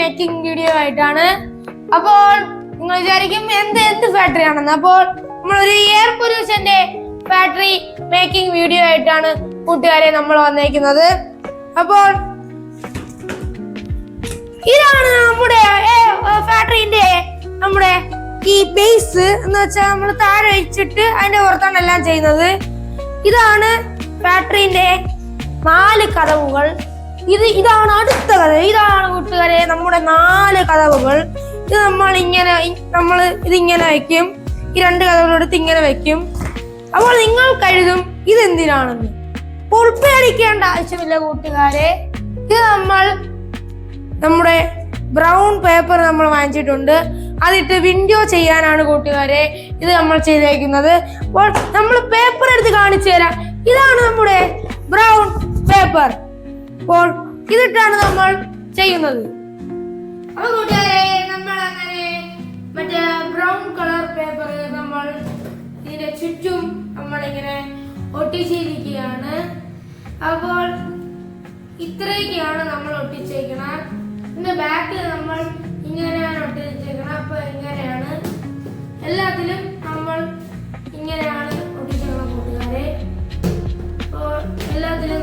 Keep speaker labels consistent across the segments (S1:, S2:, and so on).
S1: Making video ആയിട്ടാണ്. അപ്പോൾ നിങ്ങൾ വിചാരിക്കും എന്ത് എന്ത് ഫാക്ടറി ആണെന്ന്. അപ്പോൾ നമ്മൾ ഒരു എയർ പൊല്യൂഷന്റെ ഫാക്ടറി മേക്കിംഗ് വീഡിയോ ആയിട്ടാണ് കൂട്ടുകാരെ നമ്മൾ വന്നേക്കുന്നത്. അപ്പോൾ ഇതാണ് നമ്മുടെ ഫാക്ടറിന്റെ നമ്മുടെ ഈ ബേസ് എന്ന് വെച്ചാൽ നമ്മൾ താഴെ വെച്ചിട്ട് അതിന്റെ പുറത്താണ് എല്ലാം ചെയ്യുന്നത്. ഇതാണ് ഫാക്ടറിന്റെ നാല് കഥവുകൾ ഇത് ഇതാണ് അടുത്ത കഥ. ഇതാണ് കൂട്ടുകാരെ നമ്മുടെ നാല് കഥവുകൾ ഇത് നമ്മൾ ഇങ്ങനെ നമ്മൾ ഇതിങ്ങനെ വെക്കും ഈ രണ്ട് കഥകളെടുത്ത് ഇങ്ങനെ വെക്കും അപ്പോൾ നിങ്ങൾ കരുതും ഇതെന്തിനാണെന്ന്. ഉൾപ്പേടിക്കേണ്ട ആവശ്യമില്ല കൂട്ടുകാരെ. ഇത് നമ്മൾ നമ്മുടെ ബ്രൗൺ പേപ്പർ നമ്മൾ വാങ്ങിച്ചിട്ടുണ്ട്. അതിട്ട് വിൻഡോ ചെയ്യാനാണ് കൂട്ടുകാരെ ഇത് നമ്മൾ ചെയ്തേക്കുന്നത്. അപ്പോൾ നമ്മൾ പേപ്പർ എടുത്ത് കാണിച്ചു തരാം. ഇതാണ് നമ്മുടെ ബ്രൗൺ പേപ്പർ അപ്പോൾ ഇതിട്ടാണ് നമ്മൾ ചെയ്യുന്നത്. അപ്പൊ കൂട്ടുകാരെ നമ്മൾ അങ്ങനെ മറ്റേ ബ്രൗൺ കളർ പേപ്പർ നമ്മൾ ഇതിന്റെ ചുറ്റും നമ്മളിങ്ങനെ ഒട്ടിച്ചിരിക്കുകയാണ്. അപ്പോൾ ഇത്രയൊക്കെയാണ് നമ്മൾ ഒട്ടിച്ചേക്കണം. പിന്നെ ബാക്കിൽ നമ്മൾ ഇങ്ങനെയാണ് ഒട്ടിച്ചേക്കണം. അപ്പൊ ഇങ്ങനെയാണ് എല്ലാത്തിലും നമ്മൾ ഇങ്ങനെയാണ് ഒട്ടിച്ചേക്കണം കൂട്ടുകാരെ. അപ്പോൾ എല്ലാത്തിലും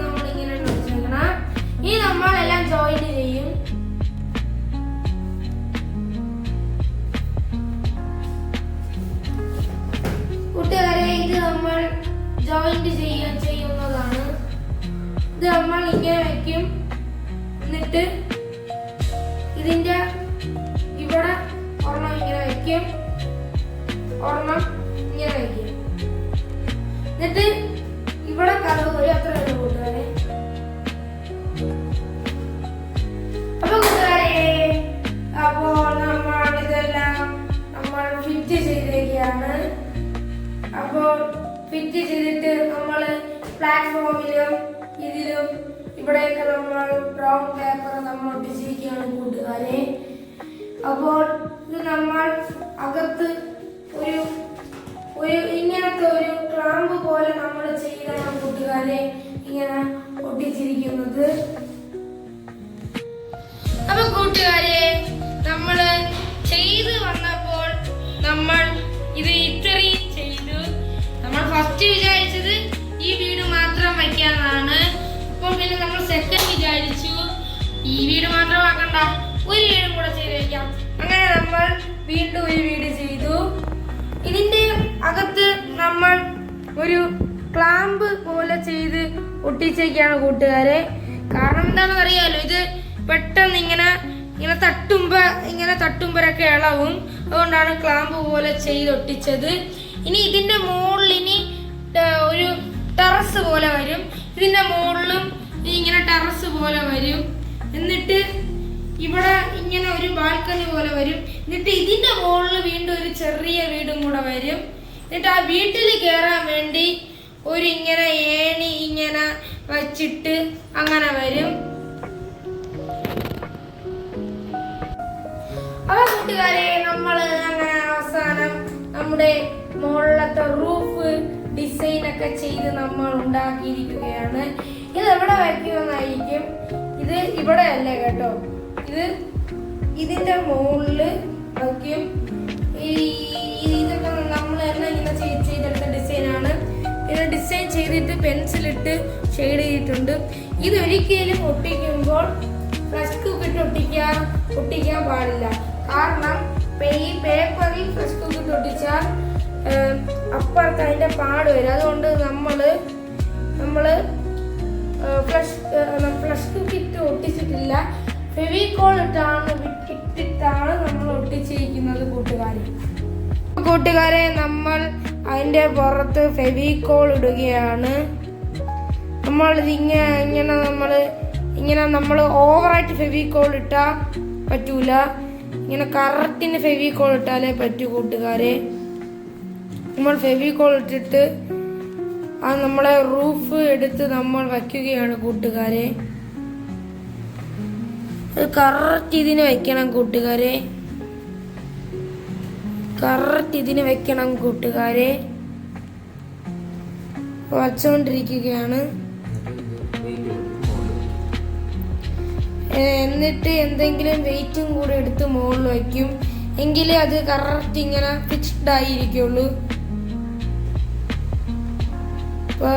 S1: ഇത് നമ്മൾ ഇങ്ങനെ വെക്കും എന്നിട്ട് ഇതിന്റെ ഇവിടെ ഒരെണ്ണം ഇങ്ങനെ വെക്കും ഒരെണ്ണം ഇങ്ങനെ വെക്കും എന്നിട്ട് ഇവിടെ കഥ ഒരു അത്ര കൂട്ടുകാരെ. അപ്പൊ കൂട്ടുകാരെ നമ്മൾ നമ്മൾ ഫിറ്റ് ചെയ്തിരിക്കുകയാണ്. ഫിറ്റ് ചെയ്തിട്ട് നമ്മൾ പ്ലാറ്റ്ഫോമിലും ഇവിടെയൊക്കെ നമ്മൾ ബ്രൗൺ പേപ്പർ നമ്മൾ ഒട്ടിച്ചിരിക്കുകയാണ് കൂട്ടുകാരെ. അപ്പോൾ ഇത് നമ്മൾ അകത്ത് ഒരു ഒരു ഇങ്ങനത്തെ ഒരു ക്ലാമ്പ് പോലെ നമ്മൾ ചെയ്താണ് കൂട്ടുകാരെ ഇങ്ങനെ ഒട്ടിച്ചിരിക്കുന്നത്. അപ്പൊ കൂട്ടുകാരെ നമ്മൾ ചെയ്ത് വന്നപ്പോൾ നമ്മൾ ഇത് ഇത്രയും ചെയ്തു. നമ്മൾ ഫസ്റ്റ് വിചാരിച്ചത് ഈ വീട് മാത്രം വയ്ക്കാന്നാണ്. അപ്പോൾ പിന്നെ നമ്മൾ സെക്കൻഡ് വിചാരിച്ചു. ഈ വീട് മാത്രം ആക്കണ്ട. ഒരു വീടും കൂടെ ചെയ്ത് അങ്ങനെ നമ്മൾ വീണ്ടും ഒരു വീട് ചെയ്തു. ഇതിന്റെ അകത്ത് നമ്മൾ ഒരു ക്ലാമ്പ് പോലെ ചെയ്ത് ഒട്ടിച്ചേക്കാണ് കൂട്ടുകാരെ. കാരണം എന്താണെന്ന് അറിയാലോ ഇത് പെട്ടെന്ന് ഇങ്ങനെ ഇങ്ങനെ തട്ടുമ്പോ ഇങ്ങനെ തട്ടുമ്പോഴൊക്കെ ഇളവും. അതുകൊണ്ടാണ് ക്ലാമ്പ് പോലെ ചെയ്ത് ഒട്ടിച്ചത്. ഇനി ഇതിന്റെ മുകളിൽ ഇനി ഒരു ടെറസ് പോലെ വരും. ഇതിന്റെ മുകളിലും ഇങ്ങനെ ടെറസ് പോലെ വരും. എന്നിട്ട് ഇവിടെ ഇങ്ങനെ ഒരു ബാൽക്കണി പോലെ വരും. എന്നിട്ട് ഇതിന്റെ മുകളിൽ വീണ്ടും ഒരു ചെറിയ വീടും കൂടെ വരും. എന്നിട്ട് ആ വീട്ടിൽ കയറാൻ വേണ്ടി ഒരു ഇങ്ങനെ ഏണി ഇങ്ങനെ വച്ചിട്ട് അങ്ങനെ വരും. അപ്പൊ കൂട്ടുകാരെ നമ്മൾ അങ്ങനെ അവസാനം നമ്മുടെ മുകളിലത്തെ റൂഫ് ഡിസൈൻ ഒക്കെ ചെയ്ത് നമ്മൾ ഉണ്ടാക്കിയിരിക്കുകയാണ്. ഇത് എവിടെ വയ്ക്കുമെന്നായിരിക്കും ഇത് ഇവിടെ അല്ല കേട്ടോ? ഇത് ഇതിന്റെ മുകളിൽ വയ്ക്കും ഈ ഇതൊക്കെ നമ്മൾ തന്നെ ഇങ്ങനെ ചെയ്ത് ചെയ്തെടുത്ത ഡിസൈനാണ് ഇത് ഡിസൈൻ ചെയ്തിട്ട് പെൻസിലിട്ട് ഷെയ്ഡ് ചെയ്തിട്ടുണ്ട്. ഇത് ഒരിക്കലും ഒട്ടിക്കുമ്പോൾ ഫ്ലഷ് കുക്കിട്ട് ഒട്ടിക്കാൻ ഒട്ടിക്കാൻ പാടില്ല. കാരണം ഈ പേപ്പറിൽ ഫ്ലഷ് കുക്കിട്ട് ഒട്ടിച്ചാൽ അപ്പുറത്ത് അതിന്റെ പാട് വരും. അതുകൊണ്ട് നമ്മൾ നമ്മൾ ഫ്ലഷ് ഫ്ലഷ് കിറ്റ് ഒട്ടിച്ചിട്ടില്ല. ഫെവിക്കോൾ ഇട്ടാണ് ഇട്ടിട്ടാണ് നമ്മൾ ഒട്ടിച്ചിരിക്കുന്നത് കൂട്ടുകാരെ. കൂട്ടുകാരെ നമ്മൾ അതിന്റെ പുറത്ത് ഫെവിക്കോൾ ഇടുകയാണ്. നമ്മൾ ഇതിങ്ങനെ ഇങ്ങനെ നമ്മൾ ഇങ്ങനെ നമ്മൾ ഓവറായിട്ട് ഫെവിക്കോൾ ഇട്ടാൽ പറ്റൂല. ഇങ്ങനെ കറക്റ്റിന് ഫെവിക്കോൾ ഇട്ടാലേ പറ്റൂ കൂട്ടുകാരെ. നമ്മൾ ഫെവിക്കോൾ ഇട്ടിട്ട് ആ നമ്മളെ റൂഫ് എടുത്ത് നമ്മൾ വയ്ക്കുകയാണ് കൂട്ടുകാരെ. കറക്റ്റ് ഇതിന് വെക്കണം കൂട്ടുകാരെ. കറക്റ്റ് ഇതിന് വെക്കണം കൂട്ടുകാരെ. വച്ചുകൊണ്ടിരിക്കുകയാണ് എന്നിട്ട് എന്തെങ്കിലും വെയിറ്റും കൂടെ എടുത്ത് മുകളിൽ വയ്ക്കും. എങ്കിലേ അത് കറക്റ്റ് ഇങ്ങനെ ഫിക്സ്ഡ് ആയിരിക്കുള്ളൂ. ഇപ്പൊ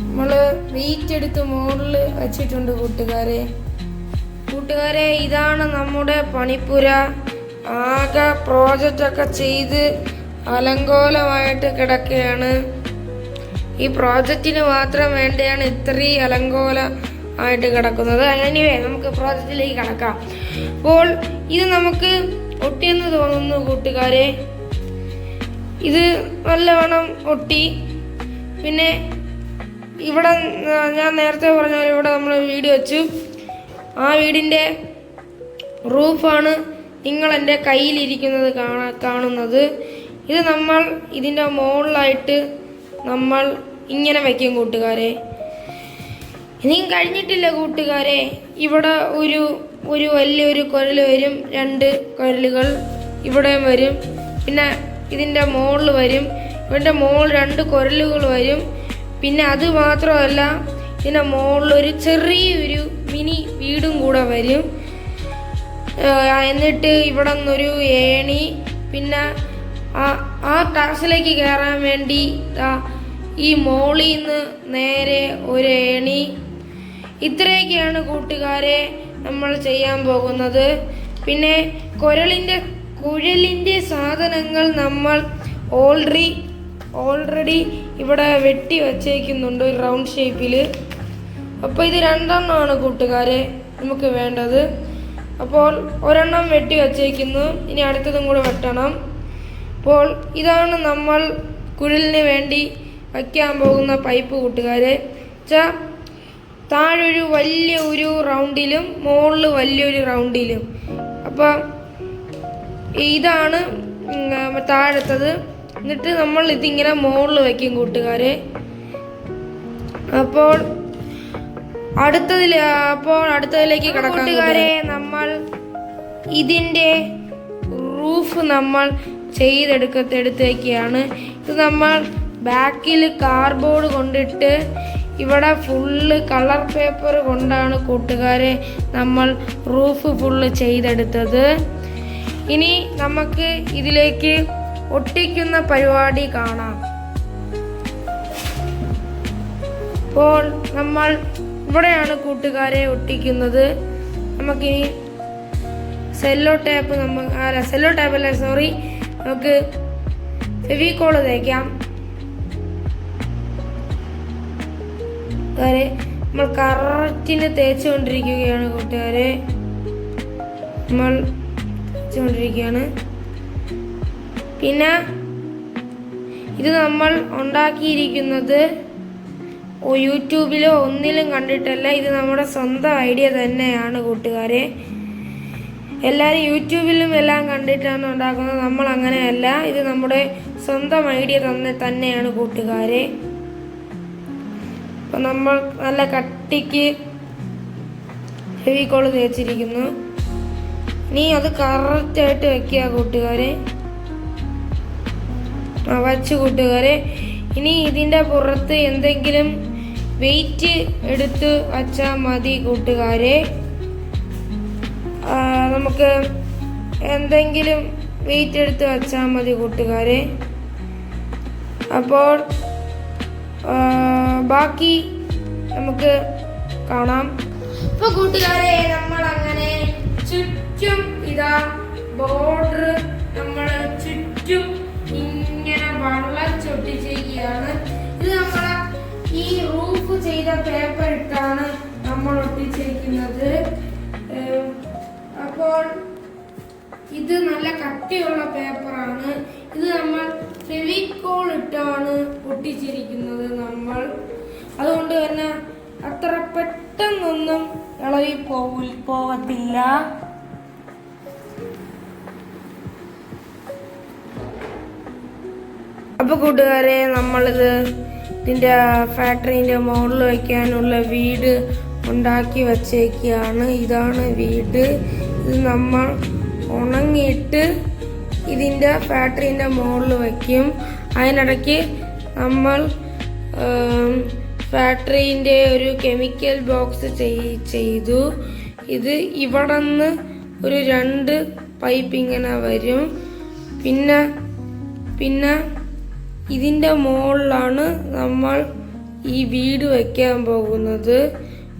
S1: നമ്മൾ വെയിറ്റ് എടുത്ത് മുകളിൽ വെച്ചിട്ടുണ്ട് കൂട്ടുകാരെ. കൂട്ടുകാരെ ഇതാണ് നമ്മുടെ പണിപ്പുര. ആകെ പ്രോജക്റ്റ് ഒക്കെ ചെയ്ത് അലങ്കോലമായിട്ട് കിടക്കുകയാണ്. ഈ പ്രോജക്റ്റിന് മാത്രം വേണ്ടിയാണ് ഇത്രയും അലങ്കോല ആയിട്ട് കിടക്കുന്നത്. എനിവേ നമുക്ക് പ്രോജക്റ്റിലേക്ക് കടക്കാം. അപ്പോൾ ഇത് നമുക്ക് ഒട്ടിയെന്ന് തോന്നുന്നു കൂട്ടുകാരെ. ഇത് നല്ലവണ്ണം ഒട്ടി. പിന്നെ ഇവിടെ ഞാൻ നേരത്തെ പറഞ്ഞാൽ ഇവിടെ നമ്മൾ വീട് വെച്ചു. ആ വീടിന്റെ റൂഫാണ് നിങ്ങൾ എന്റെ കയ്യിലിരിക്കുന്നത് കാണാ കാണുന്നത്. ഇത് നമ്മൾ ഇതിന്റെ മുകളിലായിട്ട് നമ്മൾ ഇങ്ങനെ വയ്ക്കും കൂട്ടുകാരെ. ഇനി കഴിഞ്ഞിട്ടില്ല കൂട്ടുകാരെ. ഇവിടെ ഒരു ഒരു വലിയൊരു കുരൽ വരും. രണ്ട് കുരലുകൾ ഇവിടെയും വരും. പിന്നെ ഇതിന്റെ മുകളിൽ വരും. ഇവന്റെ മുകളിൽ രണ്ട് കുരലുകൾ വരും. പിന്നെ അത് മാത്രമല്ല ഇതിന്റെ മുകളിൽ ഒരു ചെറിയൊരു മിനി വീടും കൂടെ വരും. എന്നിട്ട് ഇവിടെ നിന്നൊരു ഏണി പിന്നെ ആ ആ ടെറസിലേക്ക് കയറാൻ വേണ്ടി ഈ മോളിൽ നിന്ന് നേരെ ഒരു ഏണി. ഇത്രയൊക്കെയാണ് കൂട്ടുകാരെ നമ്മൾ ചെയ്യാൻ പോകുന്നത്. പിന്നെ കുരളിന്റെ കുഴലിന്റെ സാധനങ്ങൾ നമ്മൾ ഓൾറെഡി ഓൾറെഡി ഇവിടെ വെട്ടി വച്ചേക്കുന്നുണ്ട് ഒരു റൗണ്ട് ഷേപ്പിൽ അപ്പോൾ ഇത് രണ്ടെണ്ണമാണ് കൂട്ടുകാരെ നമുക്ക് വേണ്ടത്. അപ്പോൾ ഒരെണ്ണം വെട്ടി വച്ചേക്കുന്നു ഇനി അടുത്തതും കൂടെ വെട്ടണം. അപ്പോൾ ഇതാണ് നമ്മൾ കുഴലിന് വേണ്ടി വയ്ക്കാൻ പോകുന്ന പൈപ്പ് കൂട്ടുകാരെ. വെച്ചാൽ താഴൊരു വലിയ ഒരു റൗണ്ടിലും മുകളിൽ വലിയൊരു റൗണ്ടിലും അപ്പോൾ ഇതാണ് താഴത്തത്. എന്നിട്ട് നമ്മൾ ഇതിങ്ങനെ മുകളിൽ വയ്ക്കും കൂട്ടുകാരെ. അപ്പോൾ അടുത്തതിൽ അപ്പോൾ അടുത്തതിലേക്ക് കൂട്ടുകാരെ നമ്മൾ ഇതിന്റെ റൂഫ് നമ്മൾ ചെയ്തെടുക്കത്തെടുത്തേക്കാണ്. ഇത് നമ്മൾ ബാക്കിൽ കാർബോർഡ് കൊണ്ടിട്ട് ഇവിടെ ഫുള്ള് കളർ പേപ്പർ കൊണ്ടാണ് കൂട്ടുകാരെ നമ്മൾ റൂഫ് ഫുള്ള് ചെയ്തെടുത്തത്. ഇനി നമുക്ക് ഇതിലേക്ക് ഒട്ടിക്കുന്ന പരിപാടി കാണാം. ഇപ്പോൾ നമ്മൾ ഇവിടെയാണ് കൂട്ടുകാരെ ഒട്ടിക്കുന്നത്. നമുക്കിനി സെല്ലോ ടേപ്പ് നമ്മ അല്ല സെല്ലോ ടാപ്പ് അല്ല സോറി നമുക്ക് ഫെവിക്കോൾ തേക്കാം. കൂട്ടുകാരെ നമ്മൾ കറക്റ്റിന് തേച്ചുകൊണ്ടിരിക്കുകയാണ് കൂട്ടുകാരെ. നമ്മൾ തേച്ചുകൊണ്ടിരിക്കുകയാണ് പിന്നെ ഇത് നമ്മൾ ഉണ്ടാക്കിയിരിക്കുന്നത് യൂട്യൂബിലോ ഒന്നിലും കണ്ടിട്ടല്ല. ഇത് നമ്മുടെ സ്വന്തം ഐഡിയ തന്നെയാണ് കൂട്ടുകാരെ. എല്ലാവരും യൂട്യൂബിലും എല്ലാം കണ്ടിട്ടാണ് ഉണ്ടാക്കുന്നത്. നമ്മൾ അങ്ങനെയല്ല. ഇത് നമ്മുടെ സ്വന്തം ഐഡിയ തന്നെ തന്നെയാണ് കൂട്ടുകാരെ. അപ്പം നമ്മൾ നല്ല കട്ടിക്ക് ഫെവിക്കോൾ തേച്ചിരിക്കുന്നു. ഇനി അത് കറക്റ്റായിട്ട് വെക്കുക കൂട്ടുകാരെ. വച്ച് കൂട്ടുകാരെ. ഇനി ഇതിന്റെ പുറത്ത് എന്തെങ്കിലും വെയിറ്റ് എടുത്ത് വച്ചാൽ മതി കൂട്ടുകാരെ. നമുക്ക് എന്തെങ്കിലും വെയിറ്റ് എടുത്ത് വച്ചാൽ മതി കൂട്ടുകാരെ. അപ്പോൾ ബാക്കി നമുക്ക് കാണാം. ഇപ്പൊ കൂട്ടുകാരെ നമ്മൾ അങ്ങനെ ചുറ്റും ഇതാ ബോർഡർ നമ്മൾ ചുറ്റും ഇങ്ങനെ വളച്ചൊട്ടിച്ചിരിക്കുകയാണ് ഇത് നമ്മളെ ഈ റൂഫ് ചെയ്ത പേപ്പർ ഇട്ടാണ് നമ്മൾ ഒട്ടിച്ചിരിക്കുന്നത്. അപ്പോൾ ഇത് നല്ല കട്ടിയുള്ള പേപ്പറാണ് ഇത് നമ്മൾ ഫെവിക്കോൾ ഇട്ടാണ് ഒട്ടിച്ചിരിക്കുന്നത് നമ്മൾ. അതുകൊണ്ട് തന്നെ അത്ര പെട്ടെന്നൊന്നും ഇളകി പോവില്ല അപ്പൊ കൂട്ടുകാരെ നമ്മളിത് ഇതിന്റെ ഫാക്ടറിന്റെ മുകളിൽ വയ്ക്കാനുള്ള വീട് ഉണ്ടാക്കി വച്ചേക്കാണ്. ഇതാണ് വീട്. ഇത് നമ്മൾ ഉണങ്ങിയിട്ട് ഇതിന്റെ ഫാക്ടറിന്റെ മുകളിൽ വയ്ക്കും അതിനിടയ്ക്ക് നമ്മൾ ഫാക്ടറിന്റെ ഒരു കെമിക്കൽ ബോക്സ് ചെയ്തു. ഇത് ഇവിടെ നിന്ന് ഒരു രണ്ട് പൈപ്പ് ഇങ്ങനെ വരും. പിന്നെ പിന്നെ ഇതിന്റെ മുകളിലാണ് നമ്മൾ ഈ വീട് വയ്ക്കാൻ പോകുന്നത്.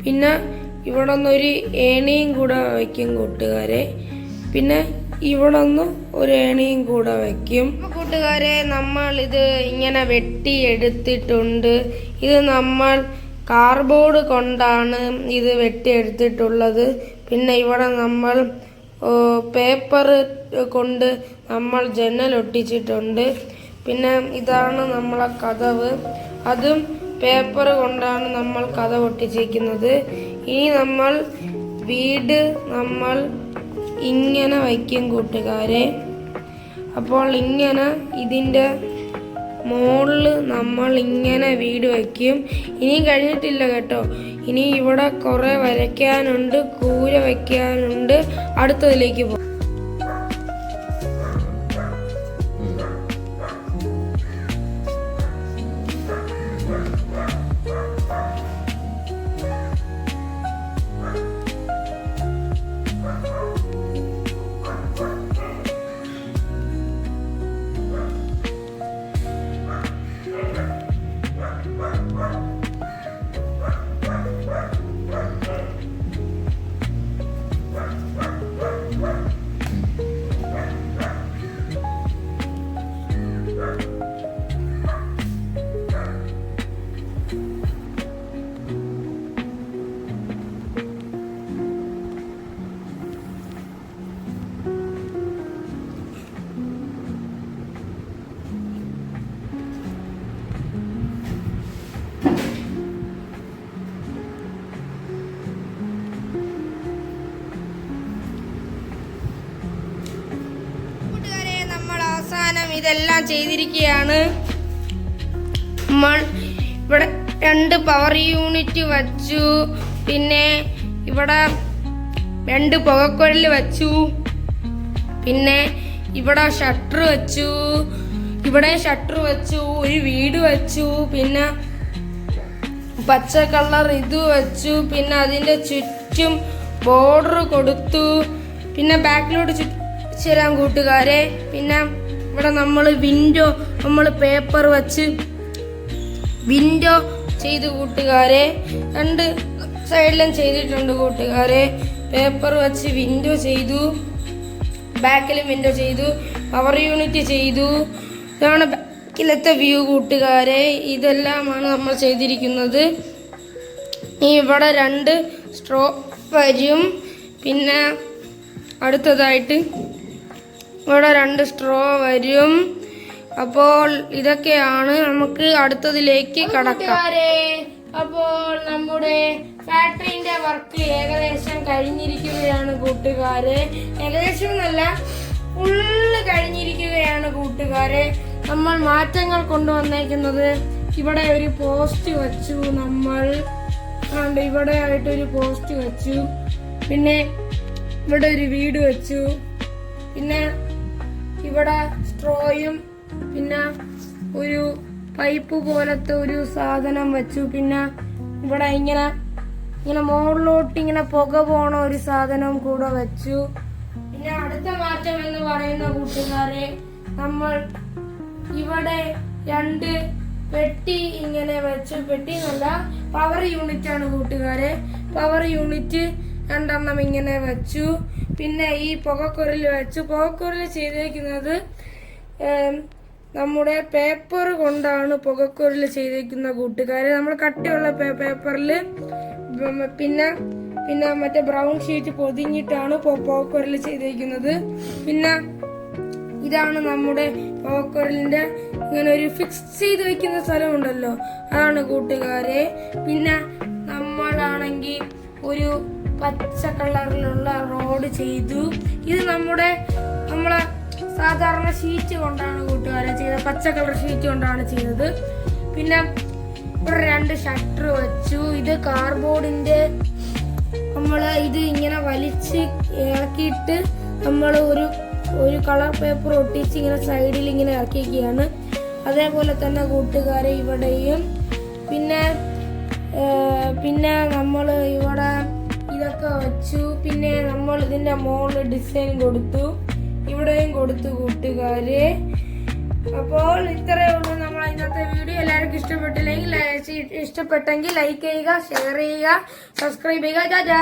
S1: പിന്നെ ഇവിടെ നിന്നൊരു ഏണിയും കൂടെ വയ്ക്കും കൂട്ടുകാരെ. പിന്നെ ഇവിടെ നിന്ന് ഒരു ഏണിയും കൂടെ വയ്ക്കും കൂട്ടുകാരെ നമ്മൾ ഇത് ഇങ്ങനെ വെട്ടി എടുത്തിട്ടുണ്ട്. ഇത് നമ്മൾ കാർബോർഡ് കൊണ്ടാണ് ഇത് വെട്ടിയെടുത്തിട്ടുള്ളത് പിന്നെ ഇവിടെ നമ്മൾ പേപ്പർ കൊണ്ട് നമ്മൾ ജനൽ ഒട്ടിച്ചിട്ടുണ്ട്. പിന്നെ ഇതാണ് നമ്മളെ കഥവ്. അതും പേപ്പർ കൊണ്ടാണ് നമ്മൾ കഥ ഒട്ടിച്ചിരിക്കുന്നത് ഇനി നമ്മൾ വീട് നമ്മൾ ഇങ്ങനെ വയ്ക്കും കൂട്ടുകാരെ. അപ്പോൾ ഇങ്ങനെ ഇതിന്റെ മുകളിൽ നമ്മൾ ഇങ്ങനെ വീട് വയ്ക്കും. ഇനി കഴിഞ്ഞിട്ടില്ല കേട്ടോ. ഇനി ഇവിടെ കുറേ വരയ്ക്കാനുണ്ട് കൂര വയ്ക്കാനുണ്ട്. അടുത്തതിലേക്ക് പോകും ഇതെല്ലാം ചെയ്തിരിക്കുകയാണ്. ഇവിടെ രണ്ട് പവർ യൂണിറ്റ് വച്ചു. പിന്നെ ഇവിടെ രണ്ട് പുകക്കുഴൽ വച്ചു. പിന്നെ ഇവിടെ ഷട്ടർ വെച്ചു. ഇവിടെ ഷട്ടർ വെച്ചു ഒരു വീട് വെച്ചു. പിന്നെ പച്ച കളർ ഇത് വെച്ചു. പിന്നെ അതിന്റെ ചുറ്റും ബോർഡർ കൊടുത്തു. പിന്നെ ബാക്കിലോട്ട് ചുറ്റിച്ചേരാൻ കൂട്ടുകാരെ. പിന്നെ ഇവിടെ നമ്മൾ വിൻഡോ നമ്മൾ പേപ്പർ വെച്ച് വിൻഡോ ചെയ്ത് കൂട്ടുകാരെ. രണ്ട് സൈഡിലും ചെയ്തിട്ടുണ്ട് കൂട്ടുകാരെ. പേപ്പർ വെച്ച് വിൻഡോ ചെയ്തു. ബാക്കിലും വിൻഡോ ചെയ്തു. പവർ യൂണിറ്റ് ചെയ്തു. ഇതാണ് ബാക്കിലത്തെ വ്യൂ കൂട്ടുകാരെ. ഇതെല്ലാമാണ് നമ്മൾ ചെയ്തിരിക്കുന്നത്. ഇവിടെ രണ്ട് സ്ട്രോ വരും. പിന്നെ അടുത്തതായിട്ട് ഇവിടെ രണ്ട് സ്ട്രോ വരും. അപ്പോൾ ഇതൊക്കെയാണ് നമുക്ക് അടുത്തതിലേക്ക് കടക്കാം. അപ്പോൾ നമ്മുടെ ഫാക്ടറിന്റെ വർക്ക് ഏകദേശം കഴിഞ്ഞിരിക്കുകയാണ് കൂട്ടുകാരെ. ഏകദേശം എന്നല്ല ഫുള്ള് കഴിഞ്ഞിരിക്കുകയാണ് കൂട്ടുകാരെ. നമ്മൾ മാറ്റങ്ങൾ കൊണ്ടുവന്നേക്കുന്നത് ഇവിടെ ഒരു പോസ്റ്റ് വച്ചു നമ്മൾ. കണ്ട് ഇവിടെ ആയിട്ട് ഒരു പോസ്റ്റ് വെച്ചു. പിന്നെ ഇവിടെ ഒരു വീട് വെച്ചു. പിന്നെ ഇവിടെ സ്ട്രോയും പിന്നെ ഒരു പൈപ്പ് പോലത്തെ ഒരു സാധനം വെച്ചു. പിന്നെ ഇവിടെ ഇങ്ങനെ ഇങ്ങനെ മുകളിലോട്ട് ഇങ്ങനെ പുക പോണ ഒരു സാധനം കൂടെ വെച്ചു. പിന്നെ അടുത്ത മാറ്റം എന്ന് പറയുന്ന കൂട്ടുകാരെ നമ്മൾ ഇവിടെ രണ്ട് പെട്ടി ഇങ്ങനെ വെച്ചു. പെട്ടി എന്നല്ല പവർ യൂണിറ്റ് ആണ് കൂട്ടുകാരെ. പവർ യൂണിറ്റ് രണ്ടെണ്ണം ഇങ്ങനെ വെച്ചു. പിന്നെ ഈ പുകക്കുരൽ വെച്ച് പുകക്കുരൽ ചെയ്തേക്കുന്നത് നമ്മുടെ പേപ്പർ കൊണ്ടാണ് പുകക്കുരൽ ചെയ്തേക്കുന്ന കൂട്ടുകാരെ. നമ്മൾ കട്ടിയുള്ള പേപ്പറിൽ പിന്നെ പിന്നെ മറ്റേ ബ്രൗൺ ഷീറ്റ് പൊതിഞ്ഞിട്ടാണ് പുകക്കുരൽ ചെയ്തേക്കുന്നത്. പിന്നെ ഇതാണ് നമ്മുടെ പോക്കറിലിന്റെ ഇങ്ങനെ ഒരു ഫിക്സ് ചെയ്ത് വെക്കുന്ന സ്ഥലമുണ്ടല്ലോ. അതാണ് കൂട്ടുകാരെ. പിന്നെ നമ്മളാണെങ്കിൽ ഒരു പച്ച കളറിലുള്ള റോഡ് ചെയ്തു. ഇത് നമ്മുടെ നമ്മളെ സാധാരണ ഷീറ്റ് കൊണ്ടാണ് കൂട്ടുകാരെ ചെയ്തത്. പച്ച കളർ ഷീറ്റ് കൊണ്ടാണ് ചെയ്തത്. പിന്നെ ഇവിടെ രണ്ട് ഷട്ടർ വെച്ചു. ഇത് കാർബോർഡിന്റെ നമ്മൾ ഇത് ഇങ്ങനെ വലിച്ച് ഇറക്കിയിട്ട് നമ്മൾ ഒരു ഒരു കളർ പേപ്പർ ഒട്ടിച്ച് ഇങ്ങനെ സൈഡിൽ ഇങ്ങനെ ഇറക്കിയിരിക്കുകയാണ്. അതേപോലെ തന്നെ കൂട്ടുകാരെ ഇവിടെയും. പിന്നെ പിന്നെ നമ്മൾ ഇവിടെ ഇതൊക്കെ വെച്ചു. പിന്നെ നമ്മൾ ഇതിന്റെ മുകളിൽ ഡിസൈൻ കൊടുത്തു. ഇവിടെയും കൊടുത്തു കൂട്ടുകാർ അപ്പോൾ ഇത്രയേ ഉള്ളൂ നമ്മൾ ഇന്നത്തെ വീഡിയോ എല്ലാവർക്കും ഇഷ്ടപ്പെട്ടില്ലെങ്കിൽ ഇഷ്ടപ്പെട്ടെങ്കിൽ ലൈക്ക് ചെയ്യുക ഷെയർ ചെയ്യുക സബ്സ്ക്രൈബ് ചെയ്യുക. ചാച്ചാ